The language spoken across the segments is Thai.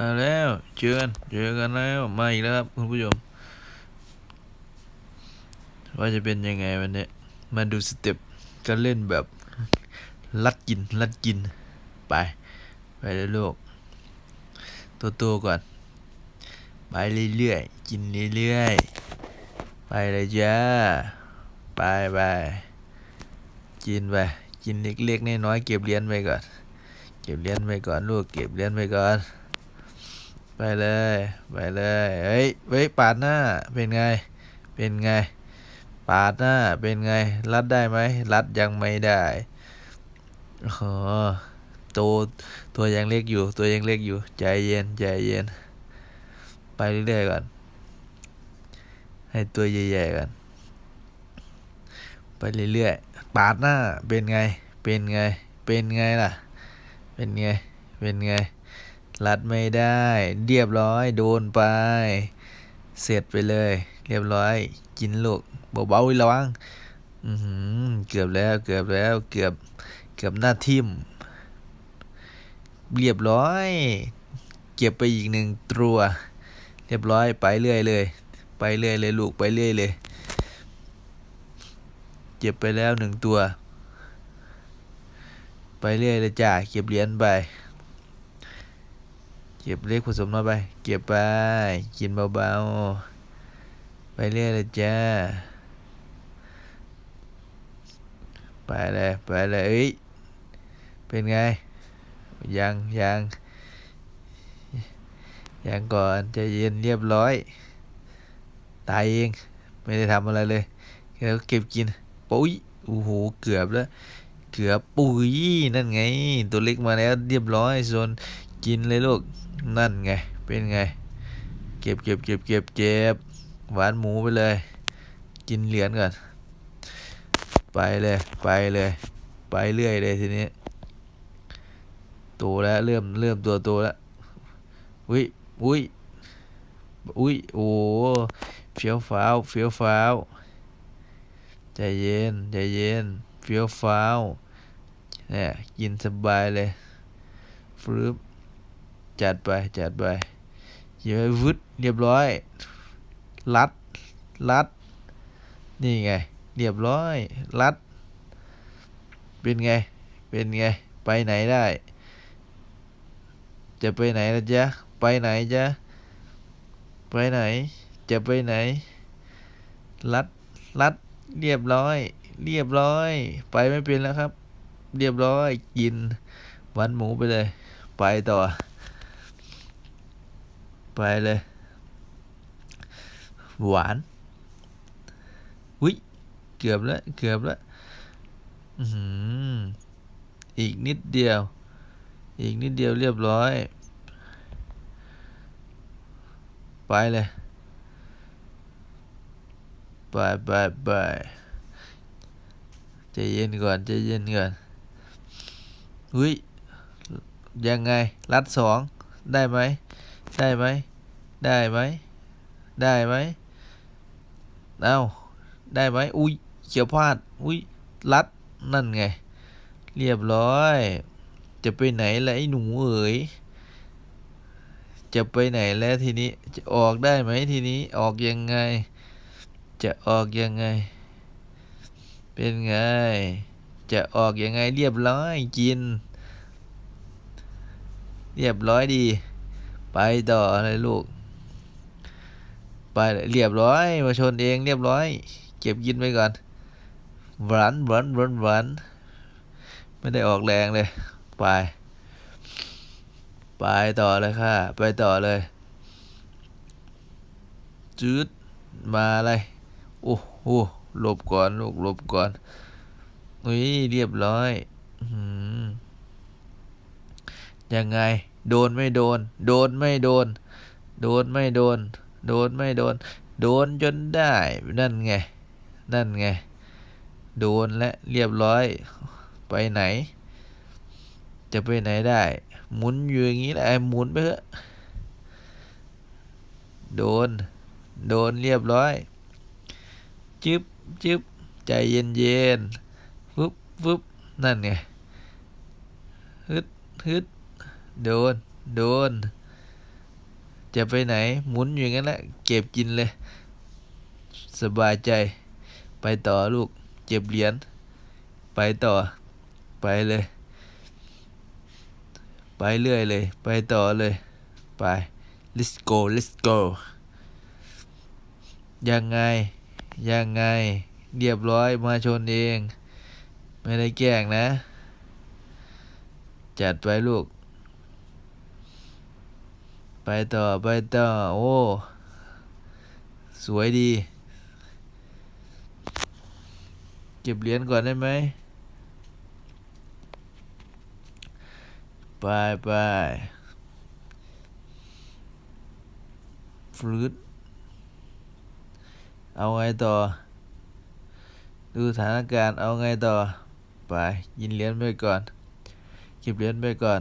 มาแล้วเจอกันเจอกันแล้วมาอีกแล้วครับคุณผู้ชม ว่าจะเป็นยังไงวันนี้มาดูสเต็ปการเล่นแบบลัดกินลัดกิน ไป ไปเลยลูกตัวโตๆก่อน ไปเรื่อยๆกินเรื่อยๆไปเลยจ้าไปไปกินไปกินเล็กๆน้อยๆเก็บเหรียญไปก่อน เก็บเหรียญไปก่อนลูกเก็บเหรียญไปก่อน ไปเลย ไปเลย เฮ้ย เฮ้ย ปาดหน้า เป็นไง เป็นไง ปาดหน้า เป็นไง รัดได้ไหม รัดยังไม่ได้โอ้โหตัวตัวยังเล็กอยู่ ตัวยังเล็กอยู่ ใจเย็น ใจเย็น ไปเรื่อยๆก่อน ให้ตัวใหญ่ๆก่อน ไปเรื่อยๆ ปาดหน้า เป็นไง เป็นไง เป็นไงล่ะ เป็นไง เป็นไง รัดไม่ได้ เรียบร้อยโดนไป เสร็จไปเลย เรียบร้อย กินลูกเบาๆระวังอือหือเกือบแล้วเกือบแล้วเกือบเกือบหน้าทิมเรียบร้อย เก็บไปอีกหนึ่งตัว เรียบร้อยไปเรื่อยเลย ไปเรื่อยเลยลูกไปเรื่อยเลยเก็บไปแล้วหนึ่งตัว ไปเรื่อยเลยจ้าเก็บเหรียญไป ก็บเลขผสมน้อยไป เก็บไป กินเบาๆ ไปเรื่อยเลยจ้า ไปเลย ไปเลยเอ้ย เป็นไง ยังยังยังก่อนใจเย็นเรียบร้อย ตายเอง ไม่ได้ทำอะไรเลยแค่เก็บกินปุ้ยโอ้โห เกือบแล้ว เกือบปุ้ยนั่นไง ตัวเล็กมาแล้วเรียบร้อยส่วน กินเลยลูก นั่นไง เป็นไง เก็บเก็บเก็บเก็บเก็บหวานหมูไปเลย กินเหรียญก่อน ไปเลย ไปเลย ไปเรื่อยเลยทีนี้โตแล้วเริ่มเริ่มตัวโตแล้ว อุ้ยอุ้ยอุ้ยโอ้เฟี้ยวฟ้าวเฟี้ยวฟ้าวใจเย็นใจเย็นเฟี้ยวฟ้าวเนี่ยกินสบายเลยฟรึบ จัดไปจัดไปเยอะวึดเรียบร้อย รัด รัด นี่ไง เรียบร้อย รัด เป็นไง เป็นไง ไปไหนได้ จะไปไหนล่ะจ๊ะ ไปไหนจ๊ะ ไปไหน จะไปไหน รัด รัด เรียบร้อย เรียบร้อย ไปไม่เป็นแล้วครับ เรียบร้อย กินวานหมูไปเลย ไปต่อ ไปเลย หวานวิเกือบแล้วเกือบแล้วอืมอีกนิดเดียว อีกนิดเดียวเรียบร้อย ไปเลยไปไปไปใจเย็นก่อนใจเย็นก่อนอุ้ยยังไง รัดสองได้ไหม ได้ไหม ได้ไหม ได้ไหมเอาได้ไหม อุ้ยเขียวพลาด อุ้ยรัด นั่นไง เรียบร้อย จะไปไหนล่ะไอ้หนูเอ๋ย จะไปไหนแล้วทีนี้ จะออกได้ไหมทีนี้ ออกยังไง จะออกยังไง เป็นไง จะออกยังไงเรียบร้อยกิน เรียบร้อยดี ไปต่อเลยลูก ไปเรียบร้อยมาชนเองเรียบร้อย เก็บกินไปก่อนหวานหวานหวานหวานไม่ได้ออกแรงเลย ไป ไปต่อเลยค่ะ ไปต่อเลยจืดมาอะไร โอ้โหหลบก่อนลูกหลบก่อนอุ้ยเรียบร้อยอยังไง โดนไม่โดน โดนไม่โดน โดนไม่โดน โดนไม่โดน โดนจนได้ นั่นไง นั่นไง โดนและเรียบร้อย ไปไหน จะไปไหนได้ หมุนอยู่อย่างนี้แหละหมุนไปเถอะ โดน โดนเรียบร้อย จึ๊บจึ๊บใจเย็นเย็นฟึบฟึบนั่นไงฮึดฮึด โดน โดน จะไปไหน หมุนอยู่างนั้นแหละ เก็บกินเลย สบายใจ ไปต่อลูกเก็บเหรียญ ไปต่อ ไปเลย ไปเรื่อยเลย ไปต่อเลย ไป let's go let's go ยังไง ยังไง เรียบร้อยมาชนเอง ไม่ได้แกล้งนะ จัดไปลูก ไปต่อไปต่อ โอ้ สวยดี เก็บเหรียญก่อนได้ไหมไปไปฟลุดเอาไงต่อ ดูสถานการณ์เอาไงต่อ ไป ยินเหรียญไปก่อน เก็บเหรียญไปก่อน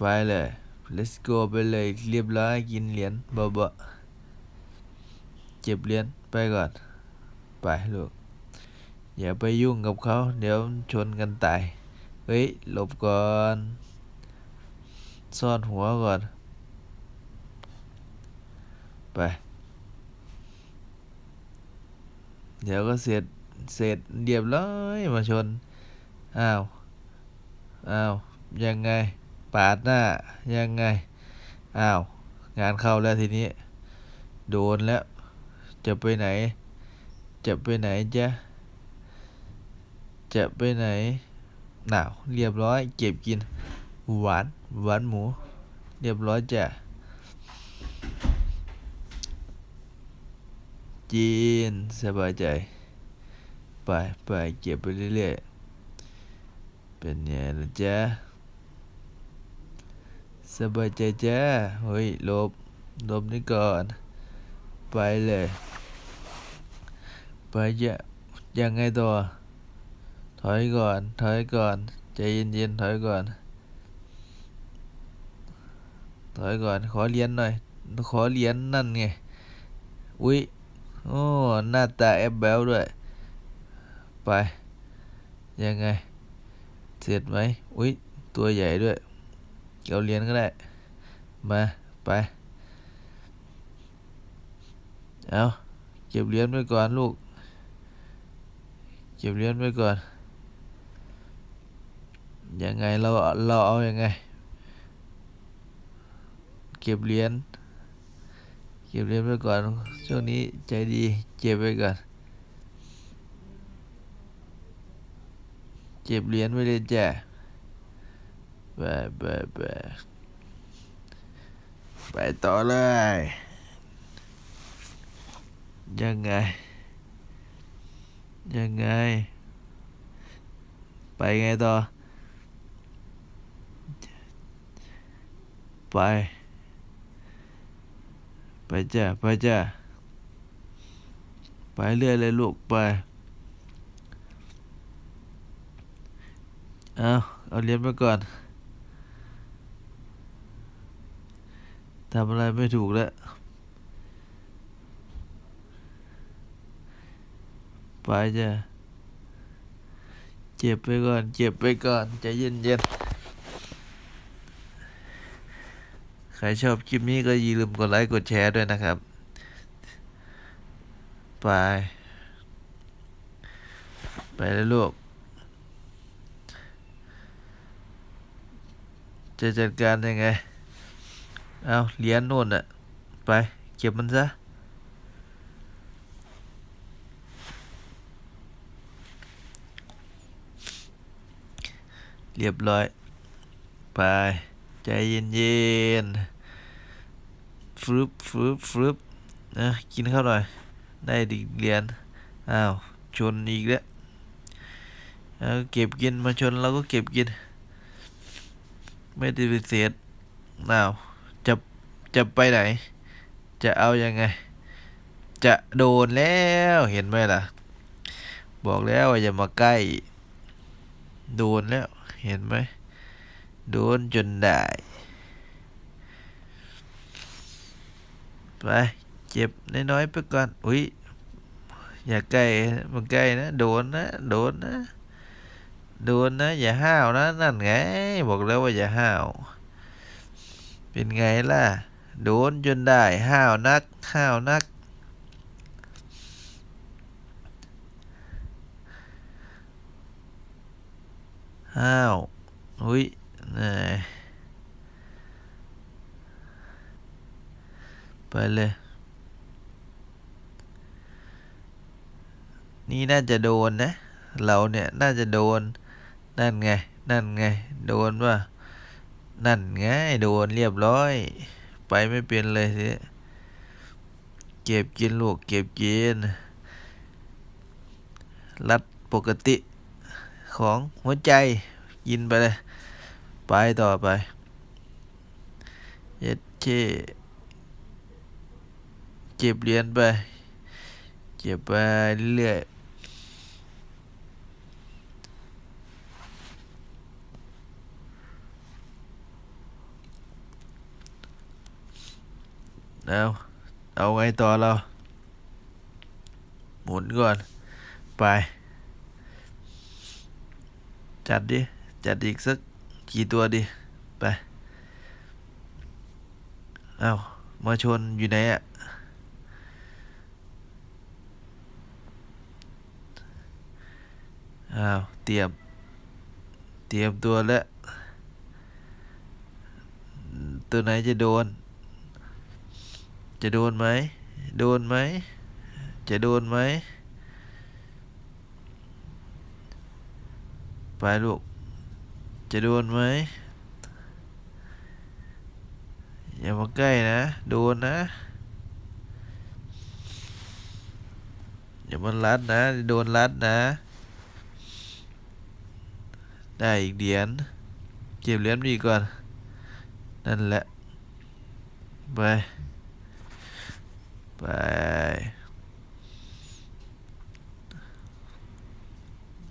ไปเลย let's go ไปเลยเรียบร้อยกินเหรียญเบาๆเก็บเหรียญไปก่อน ไปลูก อย่าไปยุ่งกับเขา เดี๋ยวชนกันตาย เฮ้ย หลบก่อน ซ่อนหัวก่อน ไป เดี๋ยวก็เสร็จ เสร็จเรียบร้อยมาชน อ้าว อ้าว ยังไง ปาดหน้ายังไง อ้าว งานเข้าแล้วทีนี้ โดนแล้ว จะไปไหน จะไปไหนจ๊ะ จะไปไหนหนาวเรียบร้อย เก็บกิน หวาน หวานหมู เรียบร้อยจ้ะจีนสบายใจ ไปไปเก็บไปเรื่อยๆเป็นไงล่ะจ๊ะ สบายใจจ้าเฮ้ยลบลบนี่ก่อน ไปเลย ไปจะยังไงต่อถอยก่อน ถอยก่อนใจเย็นๆถอยก่อน ถอยก่อน ขอเรียญหน่อย ขอเรียญนั่นไง อุ้ยโอ้หน้าตาแอบแบวด้วย ไป ยังไง เสร็จไหมอุ้ยตัวใหญ่ด้วย เอาเหรียญก็ได้ มา ไป เอาเก็บเหรียญไว้ก่อนลูก เก็บเหรียญไว้ก่อน ยังไงเราเราเอาอยัางไง เก็บเหรียญเก็บเหรียญไว้ก่อน ช่วงนี้ใจดีเก็บไว้ก่อนเก็บเหรียญไว้เลยจ้ะไปไปไปไปต่อเลย ยังไง ยังไง ไปไงต่อ ไป ไปจ้ะไปจ้ะไปเรื่อยเลยลูกไป เอาเอาเรียญไปก่อน ทำอะไรไม่ถูกแล้ว ไปจะเจ็บไปก่อน เจ็บไปก่อนใจเย็นเย็นใครชอบคลิปนี้ก็อย่าลืมกดไลค์กดแชร์ด้วยนะครับ ไป ไปแล้วลูก จะจัดการยังไง เอาเหรียญโน่นอะไป เก็บมันซะ เรียบร้อย ไป ใจเย็นเย็นๆฟรึบฟรึบฟรึบนะกินข้าวหน่อย ได้ดิเหรียญอ้าว ชนอีกแล้วเเก็บกินมาชนเราก็เก็บกิน ไม่ได้ปฏิเสธอ้าว จะไปไหน จะเอายังไง จะโดนแล้วเห็นไหมล่ะ บอกแล้วว่าอย่ามาใกล้ โดนแล้วเห็นไหมโดนจนได้ ไปเจ็บน้อยๆไปก่อนอุ้ยอย่าใกล้มันใกล้นะ โดนนะ โดนนะ โดนนะ อย่าห้าวนะ นั่นไง บอกแล้วว่าอย่าห้าว เป็นไงล่ะ โดนจนได้ห้าวนักห้าวนัก ห้าวอุ้ยนายไปเลย นี่น่าจะโดนนะ เราเนี่ยน่าจะโดน นั่นไง นั่นไง โดนป่ะนั่นไง โดนเรียบร้อย ไปไม่เป็นเลยทีนี้เก็บกินลูกเก็บกินรัดปกติของหัวใจกินไปเลย ไปต่อไปเย็ดเช่เก็บเหรียญไป เก็บไปเรื่อย เอาเอาไงต่อเรา หมุนก่อน ไป จัดดิ จัดอีกสักกี่ตัวดิ ไป เอามาชนอยู่ไหนอะอ้าวเตรียม เตรียมตัวแล้ว ตัวไหนจะโดน จะโดนไหม โดนไหม จะโดนไหม ไปลูก จะโดนไหม อย่ามาใกล้นะ โดนนะ อย่ามารัดนะ โดนรัดนะ ได้อีกเหรียญ เก็บเหรียญดีก่อน นั่นแหละ ไป ไป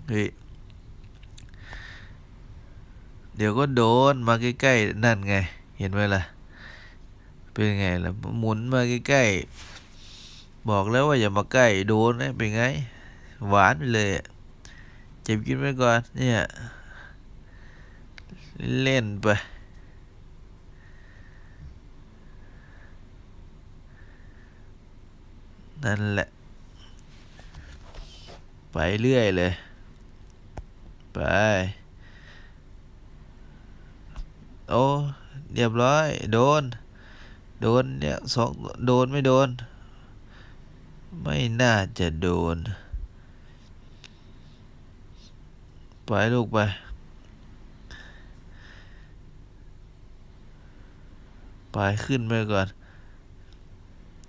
เฮ้ยเดี๋ยวก็โดนมาใกล้ๆนั่นไงเห็นไหมล่ะเป็นไงล่ะหมุนมาใกล้ๆบอกแล้วว่าอย่ามาใกล้โดนนะเป็นไง หวานไปเลยอะเจ็บกินไว้ก่อนเนี่ย เล่นไป นั่นแหละ ไปเรื่อยเลย ไป โอ้ เรียบร้อย โดน โดนเนี่ยสองโดนไม่โดน ไม่น่าจะโดน ไปลูกไปไปขึ้นไปก่อน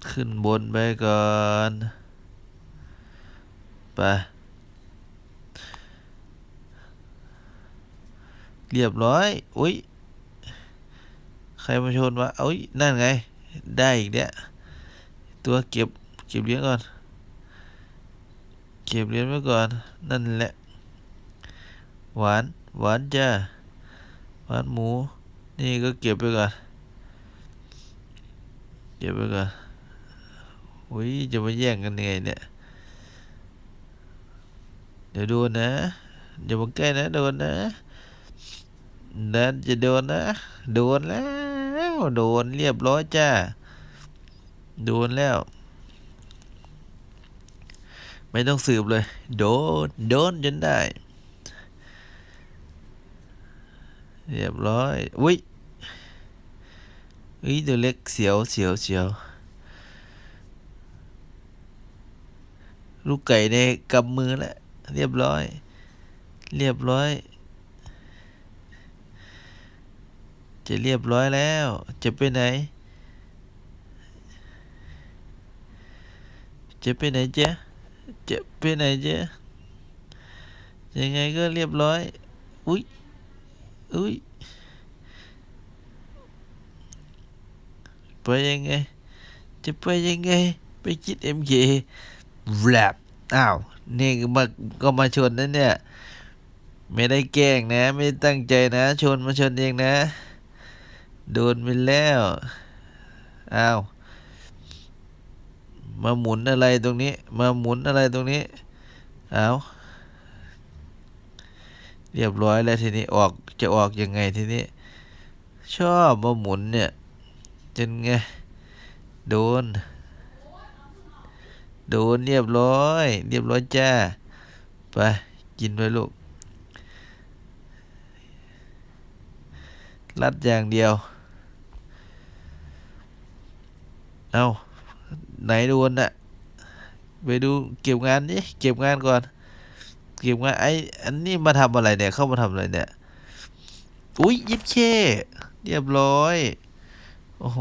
ขึ้นบนไปก่อน ไป เรียบร้อย อุ้ย ใครมาชนวะเอ้ย นั่นไง ได้อีกเนี่ยตัวเก็บ เก็บเหรียญก่อน เก็บเหรียญไว้ก่อน นั่นแหละ หวาน หวานจ้า หวานหมู นี่ก็เก็บไปก่อน เก็บไปก่อน อุ้ยจะมาแย่งกันยังไงเนี่ย เดี๋ยวโดนนะอย่ามาใกล้นะโดนนะนั่นจะโดนนะ โดนแล้ว โดนเรียบร้อยจ้า โดนแล้ว ไม่ต้องสืบเลย โดน โดนจนได้ เรียบร้อย อุ้ยอุ้ยตัวเล็กเสียวเสียวเสียว ลูกไก่ในกำมือแล้ว เรียบร้อย เรียบร้อย จะเรียบร้อยแล้ว จะไปไหน จะไปไหนเจ๊จะไปไหนเจ๊ยังไงก็เรียบร้อย อุ้ยอุ้ยไปยังไง จะไปยังไง ไปคิดเอ็มเค แรปอ้าว นี่มาก็มาชนนั่นเนี่ย ไม่ได้แกล้งนะ ไม่ได้ตั้งใจนะ ชนมาชนเองนะ โดนไปแล้วอ้าวมาหมุนอะไรตรงนี้ มาหมุนอะไรตรงนี้เอาเรียบร้อยแล้วทีนี้ออกจะออกยังไงทีนี้ ชอบมาหมุนเนี่ยจนไง โดน โดนเรียบร้อย เรียบร้อยจ้า ไป กินไปลูก รัดอย่างเดียว เอาไหนโดนน่ะไปดูเก็บงานนี่เก็บงานก่อน เก็บงานไอ้อันนี้มาทำอะไรเนี่ย เข้ามาทำอะไรเนี่ย อุ้ยยิบเช่ เรียบร้อย โอ้โห